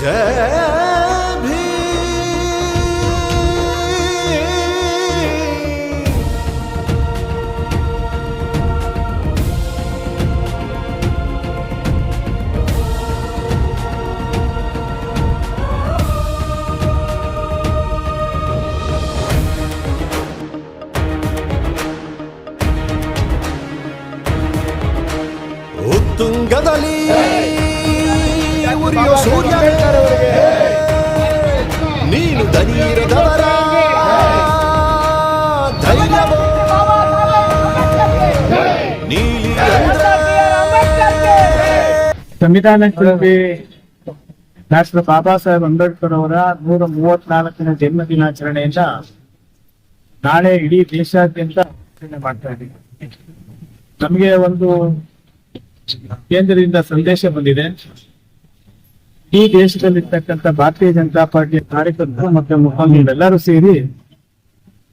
जय भी Tungadali, Urio Surya. ಸಂವಿಧಾನ ಶಿಲ್ಪಿ ಡಾಕ್ಟರ್ ಬಾಬಾ ಸಾಹೇಬ್ ಅಂಬೇಡ್ಕರ್ ಅವರ ನೂರ ಮೂವತ್ನಾಲ್ಕನೇ ಜನ್ಮ ದಿನಾಚರಣೆಯಿಂದ ನಾಳೆ ಇಡೀ ದೇಶಾದ್ಯಂತ ಆಚರಣೆ ಮಾಡ್ತಾ ಇದ್ದೀವಿ. ನಮಗೆ ಒಂದು ಕೇಂದ್ರದಿಂದ ಸಂದೇಶ ಬಂದಿದೆ. ಈ ದೇಶದಲ್ಲಿರ್ತಕ್ಕಂಥ ಭಾರತೀಯ ಜನತಾ ಪಾರ್ಟಿಯ ಕಾರ್ಯಕರ್ತರು ಮತ್ತೆ ಮುಖಂಡರೆಲ್ಲರೂ ಸೇರಿ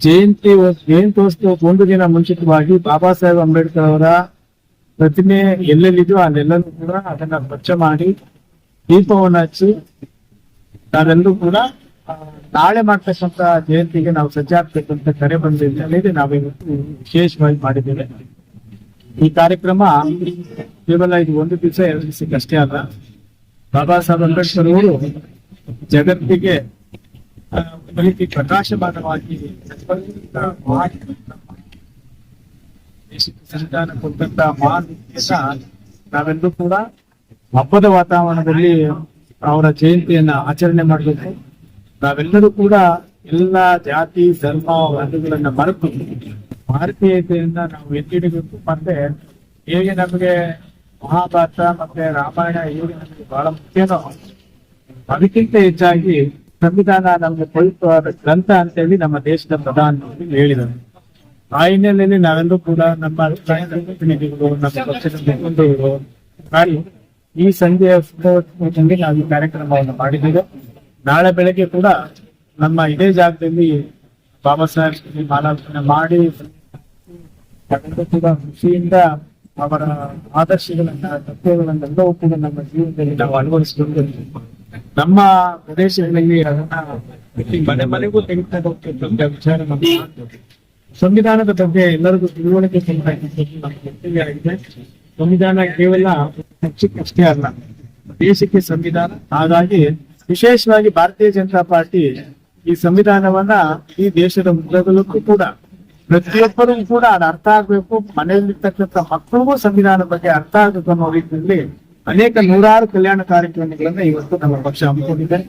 ಜಯಂತಿ ಜಯಂತೋತ್ಸವ ಒಂದು ದಿನ ಮುಂಚಿತವಾಗಿ ಬಾಬಾ ಸಾಹೇಬ್ ಅಂಬೇಡ್ಕರ್ ಅವರ ಪ್ರತಿಮೆ ಎಲ್ಲೆಲ್ಲಿದೆಯೋ ಅಲ್ಲೆಲ್ಲರೂ ಕೂಡ ಅದನ್ನ ಸ್ವಚ್ಛ ಮಾಡಿ ದೀಪವನ್ನು ಹಚ್ಚಿ ನಾವೆಲ್ಲರೂ ಕೂಡ ನಾಳೆ ಮಾಡ್ತಕ್ಕಂತ ಜಯಂತಿಗೆ ನಾವು ಸಜ್ಜಾಗ್ಬೇಕು ಅಂತ ಕರೆ ಬಂದ ಹಿನ್ನೆಲೆಯಲ್ಲಿ ನಾವಿವತ್ತು ವಿಶೇಷವಾಗಿ ಮಾಡಿದ್ದೇವೆ. ಈ ಕಾರ್ಯಕ್ರಮ ಕೇವಲ ಇದು ಒಂದು ದಿವಸ ಎರಡು ದಿವಸಕ್ಕೆ ಅಷ್ಟೇ ಅಲ್ಲ. ಬಾಬಾ ಸಾಹೇಬ್ ಅಂಬೇಡ್ಕರ್ ಅವರು ಜಗತ್ತಿಗೆ ಪ್ರಕಾಶಮಾನವಾಗಿ ದೇಶಕ್ಕೆ ಕೊಟ್ಟಂತ ಮಹಾನ್ ನಾವೆಲ್ಲರೂ ಕೂಡ ಹಬ್ಬದ ವಾತಾವರಣದಲ್ಲಿ ಅವರ ಜಯಂತಿಯನ್ನ ಆಚರಣೆ ಮಾಡಬೇಕು. ನಾವೆಲ್ಲರೂ ಕೂಡ ಎಲ್ಲ ಜಾತಿ, ಧರ್ಮ, ವರ್ಗಗಳನ್ನ ಮರೆತು ಭಾರತೀಯತೆಯನ್ನ ನಾವು ಎತ್ತಿಡಬೇಕು ಮತ್ತೆ ಹೇಗೆ ನಮಗೆ ಮಹಾಭಾರತ ಮತ್ತೆ ರಾಮಾಯಣ ಹೇಗೆ ನಮಗೆ ಬಹಳ ಮುಖ್ಯನೋ ಅದಕ್ಕಿಂತ ಹೆಚ್ಚಾಗಿ ಸಂವಿಧಾನ ನಮಗೆ ಪವಿತ್ರವಾದ ಗ್ರಂಥ ಅಂತೇಳಿ ನಮ್ಮ ದೇಶದ ಪ್ರಧಾನಿ ಹೇಳಿದರು. ಆ ಹಿನ್ನೆಲೆಯಲ್ಲಿ ನಾವೆಲ್ಲರೂ ಕೂಡ ನಮ್ಮ ಪ್ರತಿನಿಧಿಗಳು ನಮ್ಮ ಪಕ್ಷದ ಮುಖಂಡರು ಮಾಡಿ ಈ ಸಂಜೆಯ ಸಂದರ್ಭದಲ್ಲಿ ನಾವು ಈ ಕಾರ್ಯಕ್ರಮವನ್ನು ಮಾಡಿದ್ದೇವೆ ನಾಳೆ ಬೆಳಗ್ಗೆ ಕೂಡ ನಮ್ಮ ಇದೇ ಜಾಗದಲ್ಲಿ ಬಾಬಾ ಸಾಹೇಬ್ ಮಾಲಾರ್ಪಣೆ ಮಾಡಿ ಕೂಡ ಖುಷಿಯಿಂದ ಅವರ ಆದರ್ಶಗಳನ್ನ ತತ್ವಗಳನ್ನೆಲ್ಲವೂ ಕೂಡ ನಮ್ಮ ಜೀವನದಲ್ಲಿ ನಾವು ಅಳವಡಿಸಿಕೊಂಡು ನಮ್ಮ ಪ್ರದೇಶಗಳಲ್ಲಿ ಅದನ್ನ ಮನೆ ಮನೆಗೂ ತೆಗೆದುಕೊಂಡು ವಿಚಾರ ಆಗ್ತದೆ. ಸಂವಿಧಾನದ ಬಗ್ಗೆ ಎಲ್ಲರಿಗೂ ತಿಳುವಳಿಕೆ ಕರ್ತವ್ಯ ಸಂವಿಧಾನ ಕೇವಲ ಅಷ್ಟೇ ಅಲ್ಲ, ದೇಶಕ್ಕೆ ಸಂವಿಧಾನ. ಹಾಗಾಗಿ ವಿಶೇಷವಾಗಿ ಭಾರತೀಯ ಜನತಾ ಪಾರ್ಟಿ ಈ ಸಂವಿಧಾನವನ್ನ ಈ ದೇಶದ ಮೂಲಗಳಕ್ಕೂ ಕೂಡ ಪ್ರತಿಯೊಬ್ಬರಿಗೂ ಕೂಡ ಅದು ಅರ್ಥ ಆಗ್ಬೇಕು. ಮನೆಯಲ್ಲಿರ್ತಕ್ಕಂಥ ಮಕ್ಕಳಿಗೂ ಸಂವಿಧಾನ ಬಗ್ಗೆ ಅರ್ಥ ಆಗ್ಬೇಕು ಅನ್ನೋ ರೀತಿಯಲ್ಲಿ ಅನೇಕ ನೂರಾರು ಕಲ್ಯಾಣ ಕಾರ್ಯಕ್ರಮಗಳನ್ನ ಇವತ್ತು ನಮ್ಮ ಪಕ್ಷ ಹಮ್ಮಿಕೊಂಡಿದೆ.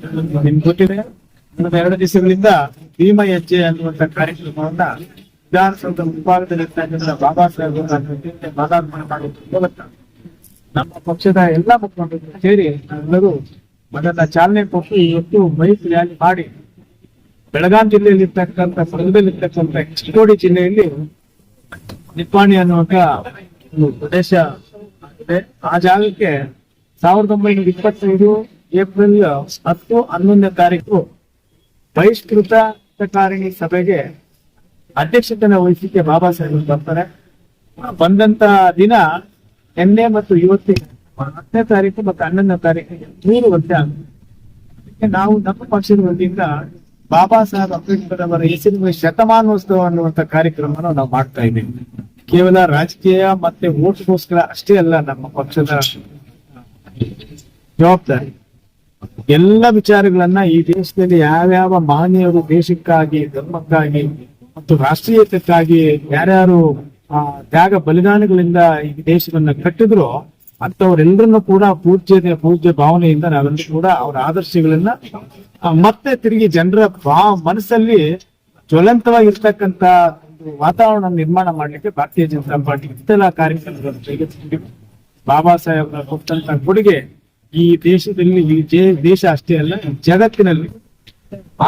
ನಿಮ್ಗೆ ಗೊತ್ತಿದೆ ಎರಡು ದಿವಸಗಳಿಂದ ಭೀಮ ಹೆಜ್ಜೆ ಅನ್ನುವಂತ ಕಾರ್ಯಕ್ರಮವನ್ನ ವಿಧಾನಸೌಧ ಮುಂಭಾಗದಲ್ಲಿರ್ತಕ್ಕಂಥ ಬಾಬಾ ಸಾಹೇಬ್ ನಮ್ಮ ಪಕ್ಷದ ಎಲ್ಲಾ ಮುಖಂಡರು ಸೇರಿ ನಾವೆಲ್ಲರೂ ಅದನ್ನ ಚಾಲನೆ ಕೊಟ್ಟು ಇವತ್ತು ಬೈಕ್ ರ್ಯಾಲಿ ಮಾಡಿ ಬೆಳಗಾಂ ಜಿಲ್ಲೆಯಲ್ಲಿ ಇರ್ತಕ್ಕಂಥ ಪಕ್ಕದಲ್ಲಿರ್ತಕ್ಕಂಥ ಚಿಕ್ಕೋಡಿ ಜಿಲ್ಲೆಯಲ್ಲಿ ನಿಪ್ಪಾಣಿ ಅನ್ನುವಂತ ಒಂದು ಪ್ರದೇಶ ಇದೆ ಆ ಜಾಗಕ್ಕೆ ಸಾವಿರದ ಒಂಬೈನೂರ ಇಪ್ಪತ್ತೈದು ಏಪ್ರಿಲ್ ಹತ್ತು ಹನ್ನೊಂದನೇ ತಾರೀಕು ಬಹಿಷ್ಕೃತ ಕಾರಿಣಿ ಸಭೆಗೆ ಅಧ್ಯಕ್ಷತೆನ ವಹಿಸಲಿಕ್ಕೆ ಬಾಬಾ ಸಾಹೇಬ್ ಬರ್ತಾರೆ. ಬಂದಂತ ದಿನ ನಿನ್ನೆ ಮತ್ತು ಇವತ್ತಿಗೆ ಹತ್ತನೇ ತಾರೀಕು ಮತ್ತು ಹನ್ನೊಂದನೇ ತಾರೀಕಿಗೆ ಮೂರು ವರ್ಷ. ಅದಕ್ಕೆ ನಾವು ನಮ್ಮ ಪಕ್ಷದ ವತಿಯಿಂದ ಬಾಬಾ ಸಾಹೇಬ್ ಅಂಬೇಡ್ಕರ್ ಅವರ ಹೆಸರಿನ ಶತಮಾನೋತ್ಸವ ಅನ್ನುವಂತ ಕಾರ್ಯಕ್ರಮವನ್ನು ನಾವು ಮಾಡ್ತಾ ಇದ್ದೀವಿ. ಕೇವಲ ರಾಜಕೀಯ ಮತ್ತೆ ಓಟ್ಗೋಸ್ಕರ ಅಷ್ಟೇ ಅಲ್ಲ, ನಮ್ಮ ಪಕ್ಷದ ಜವಾಬ್ದಾರಿ. ಎಲ್ಲ ವಿಚಾರಗಳನ್ನ ಈ ದೇಶದಲ್ಲಿ ಯಾವ್ಯಾವ ಮಾನ್ಯರು ದೇಶಕ್ಕಾಗಿ, ಧರ್ಮಕ್ಕಾಗಿ ಮತ್ತು ರಾಷ್ಟ್ರೀಯತೆಗಾಗಿ ಯಾರ್ಯಾರು, ಆ, ತ್ಯಾಗ ಬಲಿದಾನಗಳಿಂದ ಈ ದೇಶವನ್ನ ಕಟ್ಟಿದ್ರು ಅಂತವರೆಲ್ಲರನ್ನು ಕೂಡ ಪೂಜ್ಯತೆ, ಪೂಜ್ಯ ಭಾವನೆಯಿಂದ ನಾವೆಲ್ಲರೂ ಕೂಡ ಅವರ ಆದರ್ಶಗಳನ್ನ ಮತ್ತೆ ತಿರುಗಿ ಜನರ ಭಾ ಮನಸ್ಸಲ್ಲಿ ಜ್ವಲಂತವಾಗಿರ್ತಕ್ಕಂತ ವಾತಾವರಣ ನಿರ್ಮಾಣ ಮಾಡ್ಲಿಕ್ಕೆ ಭಾರತೀಯ ಜನತಾ ಪಾರ್ಟಿ ಇಷ್ಟೆಲ್ಲ ಕಾರ್ಯಕ್ರಮಗಳನ್ನು ಬಾಬಾ ಸಾಹೇಬ್ ಕೊಟ್ಟಂತ ಕೊಡುಗೆ ಈ ದೇಶದಲ್ಲಿ, ಈ ದೇಶ ಅಷ್ಟೇ ಅಲ್ಲ ಜಗತ್ತಿನಲ್ಲಿ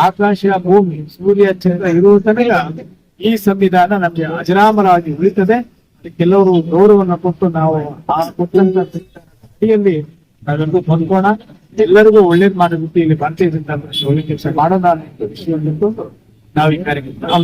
ಆಕಾಶ ಭೂಮಿ, ಸೂರ್ಯ, ಚಂದ್ರ ಇರುವ ಈ ಸಂವಿಧಾನ ನಮಗೆ ಅಜರಾಮರವಾಗಿ ಉಳಿತದೆ. ಕೆಲವರು ಗೌರವವನ್ನು ಕೊಟ್ಟು ನಾವು ಆ ಕೊಟ್ಟಂತ ಅಡಿಯಲ್ಲಿ ಹೊಂದ್ಕೋಣ. ಎಲ್ಲರಿಗೂ ಒಳ್ಳೇದ್ ಮಾಡಬೇಕು ಇಲ್ಲಿ ಬರ್ತಾ ಇದ್ದಂತ ಪಾರ್ಟಿ ಒಳ್ಳೆ ಕೆಲಸ ಮಾಡೋಣ ವಿಷಯವನ್ನು ನಾವು ಈ ಕಾರ್ಯಕ್ರಮ